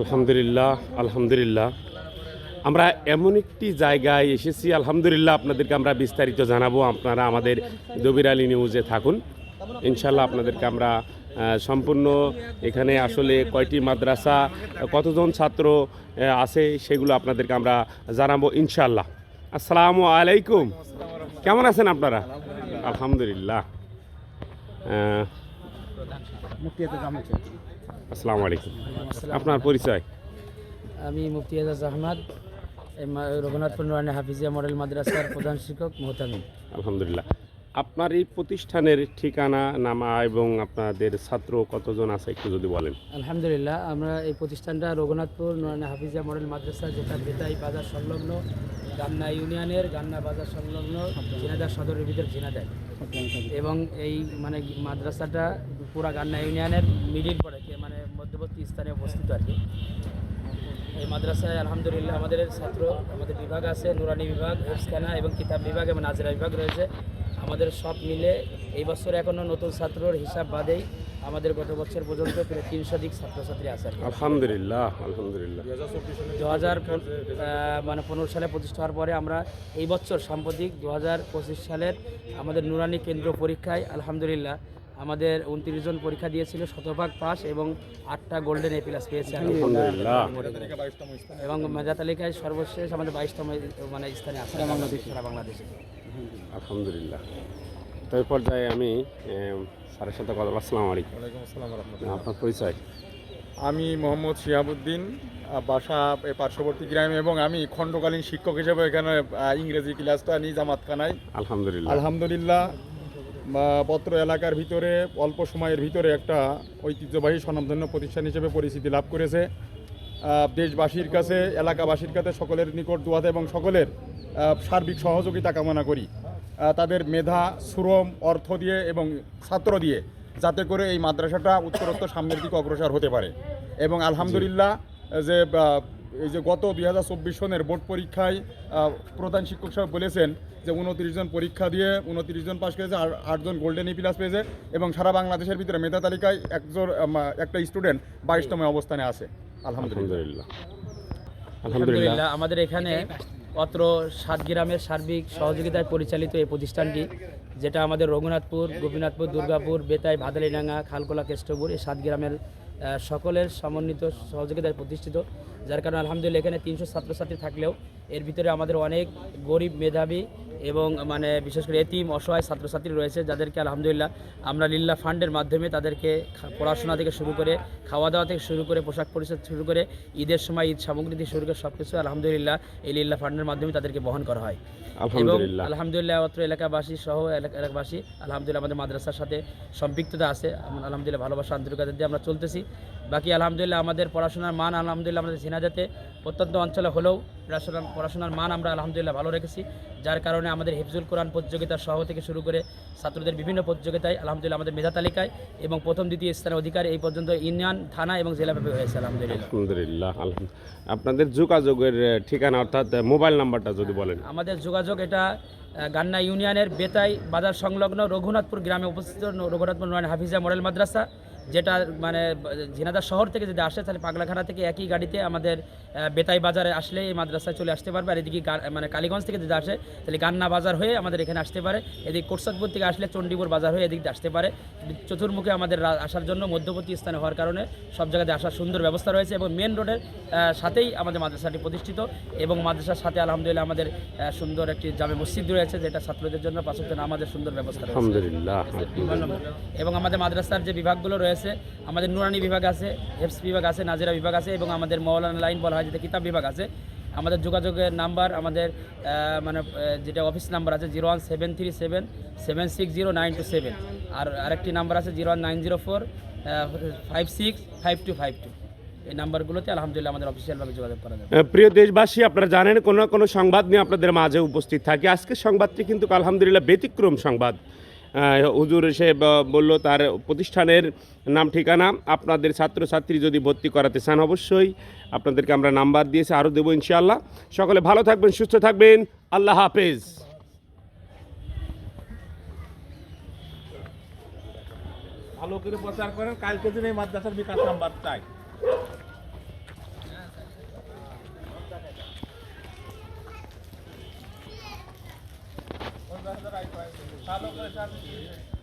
আলহামদুলিল্লাহ আলহামদুলিল্লাহ। আমরা এমন একটি জায়গায় এসেছি, আলহামদুলিল্লাহ আপনাদেরকে আমরা বিস্তারিত জানাব। আপনারা আমাদের দবির আলী নিউজে থাকুন। ইনশাল্লাহ আপনাদেরকে আমরা সম্পূর্ণ এখানে আসলে কয়টি মাদ্রাসা, কতজন ছাত্র আছে সেগুলো আপনাদেরকে আমরা জানাব ইনশাল্লাহ আসসালামু আলাইকুম। কেমন আছেন আপনারা? আলহামদুলিল্লাহ। আসসালামু আলাইকুম। আপনার পরিচয়? আমি মুফতি এজাজ আহমদ রঘুনাথপুর নুরানি হাফিজিয়া মডেল মাদ্রাসার প্রধান শিক্ষক মোহতামিম। আলহামদুলিল্লাহ। আপনার এই প্রতিষ্ঠানের ঠিকানা নামা এবং আপনাদের ছাত্র কতজন আছে একটু যদি বলেন? আলহামদুলিল্লাহ আমরা এই প্রতিষ্ঠানটা রঘুনাথপুর নুরানি হাফিজিয়া মডেল মাদ্রাসা যেটা বেতাই বাজার সংলগ্ন গান্না ইউনিয়নের গান্না বাজার সংলগ্ন ঝিনাদা সদরের ভিতর ঝিনাদায় এবং এই মানে মাদ্রাসাটা পুরা গান্না ইউনিয়নের মিডিল পড়ে। মধ্যবর্তী স্থানে অবস্থিত আর কি। এই মাদ্রাসায় আলহামদুলিল্লাহ আমাদের ছাত্র আমাদের বিভাগ আছে নুরানি বিভাগ হেফসখানা এবং কিতাব বিভাগ এবং নাজিরা বিভাগ রয়েছে। আমাদের সব মিলে এই বছর এখনও নতুন ছাত্রর হিসাব বাদেই আমাদের গত বছর পর্যন্ত প্রায় তিনশো দিক ছাত্রছাত্রী আছে আলহামদুলিল্লাহ আলহামদুলিল্লাহ। দু হাজার মানে পনেরো সালে প্রতিষ্ঠা হওয়ার পরে আমরা এই বছর সাম্প্রতিক দু হাজার পঁচিশ সালের আমাদের নুরানি কেন্দ্র পরীক্ষায় আলহামদুলিল্লাহ আমাদের উনত্রিশ জন পরীক্ষা দিয়েছিল শতভাগ পাস এবং আটটা গোল্ডেন এ প্লাস পেয়েছে আলহামদুলিল্লাহ। এবং মেধা তালিকায় সর্বশেষ আমাদের বাইশতম মানে স্থানে আছে বাংলাদেশ। সারা বাংলাদেশে। আলহামদুলিল্লাহ। তো এই পর্যায়ে আমি স্যারের সাথে কথা। আসসালামু আলাইকুম। আপনার পরিচয়? আমি মোহাম্মদ শিহাবুদ্দিন বাসা পার্শ্ববর্তী গ্রামে এবং আমি খণ্ডকালীন শিক্ষক হিসেবে এখানে ইংরেজি ক্লাসটা নিই জামাতখানায়। আলহামদুলিল্লাহ। আলহামদুলিল্লাহ। পত্র এলাকার ভিতরে অল্প সময়ের ভিতরে একটা ঐতিহ্যবাহী স্বনামধন্য প্রতিষ্ঠান হিসেবে পরিচিতি লাভ করেছে। দেশবাসীর কাছে এলাকাবাসীর কাছে সকলের নিকট দুয়াতে এবং সকলের সার্বিক সহযোগিতা কামনা করি। তাদের মেধা শ্রম অর্থ দিয়ে এবং ছাত্র দিয়ে যাতে করে এই মাদ্রাসাটা উত্তরোত্তর সামনের দিকে অগ্রসর হতে পারে। এবং আলহামদুলিল্লাহ যে এই যে গত দুই হাজার চব্বিশ সনের বোর্ড পরীক্ষায় প্রধান শিক্ষক সাহেব বলেছেন যে উনত্রিশ জন পরীক্ষা দিয়ে উনত্রিশ জন পাশ করেছে আর আটজন গোল্ডেন ই প্লাস পেয়েছে এবং সারা বাংলাদেশের ভিতরে মেধা তালিকায় একজন একটা স্টুডেন্ট বাইশতম অবস্থানে আছে। আলহামদুলিল্লাহ। আলহামদুলিল্লাহ। আমাদের এখানে অত্র সাত গ্রামের সার্বিক সহযোগিতায় পরিচালিত এই প্রতিষ্ঠানটি যেটা আমাদের রঘুনাথপুর গোপীনাথপুর দুর্গাপুর বেতাই ভাদালিডাঙ্গা খালকোলা কেষ্টপুর এই সাত গ্রামের আহ, সকলের সমন্বিত সহযোগিতায় প্রতিষ্ঠিত যার কারণে আলহামদুলিল্লাহ এখানে তিনশো ছাত্রছাত্রী থাকলেও এর ভিতরে আমাদের অনেক গরিব মেধাবী এবং মানে বিশেষ করে এতিম অসহায় ছাত্রছাত্রী রয়েছে যাদেরকে আলহামদুলিল্লাহ আমরা লিল্লা ফান্ডের মাধ্যমে তাদেরকে পড়াশোনা থেকে শুরু করে খাওয়া দাওয়া থেকে শুরু করে পোশাক পরিচ্ছদ শুরু করে ঈদের সময় ঈদ সামগ্রী থেকে শুরু করে সব কিছু আলহামদুলিল্লাহ এই লিল্লা ফান্ডের মাধ্যমে তাদেরকে বহন করা হয়। এবং আলহামদুলিল্লাহ অত্র এলাকাবাসী সহ এলাকা- এলাকাবাসী আলহামদুলিল্লাহ আমাদের মাদ্রাসার সাথে সম্পৃক্ততা আছে আলহামদুলিল্লাহ ভালোবাসা আন্তরিকতা দিয়ে আমরা চলতেছি। বাকি আলহামদুলিল্লাহ আমাদের পড়াশোনার মান আলহামদুলিল্লাহ আমাদের ঝিনাজাতে প্রত্যন্ত অঞ্চলে হলেও পড়াশোনা পড়াশোনার মান আমরা আলহামদুলিল্লাহ ভালো রেখেছি যার কারণে আমাদের হিফজুল কোরআন প্রতিযোগিতা সহ থেকে শুরু করে ছাত্রদের বিভিন্ন প্রতিযোগিতায় আলহামদুলিল্লাহ আমাদের মেধা তালিকায় এবং প্রথম দ্বিতীয় স্থানের অধিকার এই পর্যন্ত ইউনিয়ন থানা এবং জেলাব্যাপী হয়েছে আলহামদুলিল্লাহ। আলহামদুলিল্লাহ আপনাদের যোগাযোগের ঠিকানা অর্থাৎ মোবাইল নাম্বারটা যদি বলেন। আমাদের যোগাযোগ এটা গান্না ইউনিয়নের বেতাই বাজার সংলগ্ন রঘুনাথপুর গ্রামে উপস্থিত রঘুনাথপুর নয়ন হাফিজা মডেল মাদ্রাসা। যেটা মানে ঝিনাইদহ শহর থেকে যদি আসে তাহলে পাগলাখানা থেকে একই গাড়িতে আমাদের বেতাই বাজারে আসলে এই মাদ্রাসায় চলে আসতে পারবে। আর এদিকে মানে কালীগঞ্জ থেকে যদি আসে তাহলে গান্না বাজার হয়ে আমাদের এখানে আসতে পারে। এদিকে কোরসাদপুর থেকে আসলে চণ্ডীপুর বাজার হয়ে এদিক আসতে পারে। চতুর্মুখে আমাদের আসার জন্য মধ্যবর্তী স্থানে হওয়ার কারণে সব জায়গাতে আসার সুন্দর ব্যবস্থা রয়েছে এবং মেন রোডের সাথেই আমাদের মাদ্রাসাটি প্রতিষ্ঠিত এবং মাদ্রাসার সাথে আলহামদুলিল্লাহ আমাদের সুন্দর একটি জামে মসজিদ রয়েছে যেটা ছাত্রদের জন্য পাশে আমাদের সুন্দর ব্যবস্থা রয়েছে। এবং আমাদের মাদ্রাসার যে বিভাগগুলো রয়েছে আমাদের নুরানি বিভাগ আছে, হেফস বিভাগ আছে, নাজিরা বিভাগ আছে এবং আমাদের মৌলানা লাইন বলা হয়, যেটা কিতাব বিভাগ আছে। আমাদের যোগাযোগের নাম্বার, আমাদের মানে যেটা অফিস নাম্বার আছে, zero one seven three seven seven six zero nine two seven. আর আরেকটি নাম্বার আছে, zero one nine zero four five six five two five two. এই নাম্বারগুলোতে আলহামদুলিল্লাহ আমাদের অফিসিয়ালভাবে যোগাযোগ করা যাবে। প্রিয় দেশবাসী, আপনারা জানেন, কোনো না কোনো সংবাদ নিয়ে আপনাদের মাঝে উপস্থিত থাকে। আজকের সংবাদটি কিন্তু আলহামদুলিল্লাহ ব্যতিক্রম সংবাদ। হুজুর ব- বলল, তার প্রতিষ্ঠানের নাম, ঠিকানা আপনাদের ছাত্রছাত্রী যদি ভর্তি করাতে চান অবশ্যই। আপনাদেরকে আমরা নাম্বার দিয়েছি, আরও দেবো ইনশাআল্লাহ। সকলে ভালো থাকবেন, সুস্থ থাকবেন। আল্লাহ হাফেজ। ভালো করে প্রচার করেন, কালকে দিন এই মাদ্রাসার বিকাশ নাম্বার চাই। ভালো করে